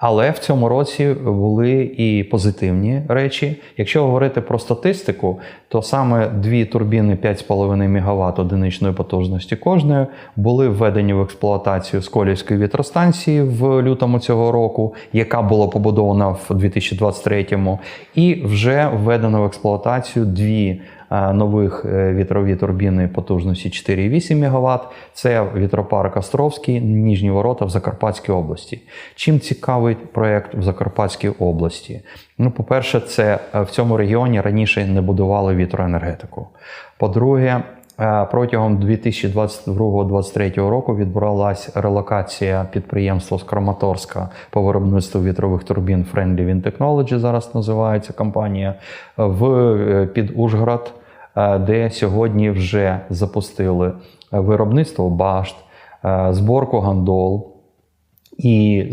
Але в цьому році були і позитивні речі. Якщо говорити про статистику, то саме дві турбіни 5,5 МВт одиничної потужності кожної були введені в експлуатацію Сколівської вітростанції в лютому цього року, яка була побудована в 2023-му, і вже введено в експлуатацію дві нових е, вітрові турбіни потужності 4,8 МВт. Це вітропарк Островський, Ніжні ворота в Закарпатській області. Чим цікавий проект в Закарпатській області? Ну, по-перше, це е, в цьому регіоні раніше не будували вітроенергетику. По-друге, е, протягом 2022-2023 року відбувалась релокація підприємства з Краматорська по виробництву вітрових турбін Friendly Wind Technology, зараз називається компанія, в е, під Ужгород, е, де сьогодні вже запустили виробництво башт, е, зборку гандол. І